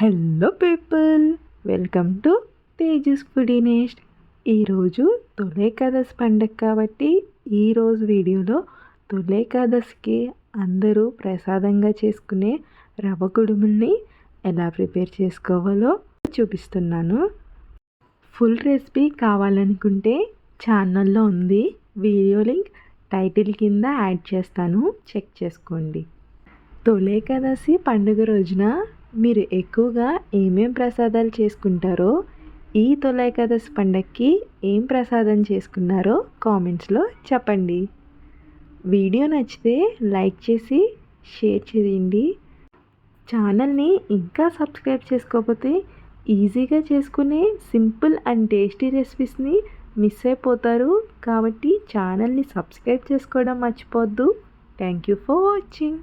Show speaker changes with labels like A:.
A: Hello people welcome to Tejas foodie nest ఈరోజు తొలేకాదశి పండగ కాబట్టి ఈరోజు వీడియోలో తొలేకాదశికి అందరూ ప్రసాదంగా చేసుకునే రవ్వ కుడుముల్ని ఎలా ప్రిపేర్ చేసుకోవాలో చూపిస్తున్నాను. ఫుల్ రెసిపీ కావాలనుకుంటే ఛానల్లో ఉంది. వీడియో లింక్ టైటిల్ కింద యాడ్ చేస్తాను. చెక్ చేసుకోండి. తొలేకాదశి పండుగ రోజున మీరు ఎక్కువగా ఏమేం ప్రసాదాలు చేసుకుంటారో ఈ తొలేకాదశి పండక్కి ఏం ప్రసాదం చేసుకున్నారో కామెంట్స్లో చెప్పండి. వీడియో నచ్చితే లైక్ చేసి షేర్ చేయండి. ఛానల్ని ఇంకా సబ్స్క్రైబ్ చేసుకోకపోతే ఈజీగా చేసుకునే సింపుల్ అండ్ టేస్టీ రెసిపీస్ని మిస్ అయిపోతారు. కాబట్టి ఛానల్ని సబ్స్క్రైబ్ చేసుకోవడం మర్చిపోద్దు థ్యాంక్ యూ ఫర్ వాచింగ్.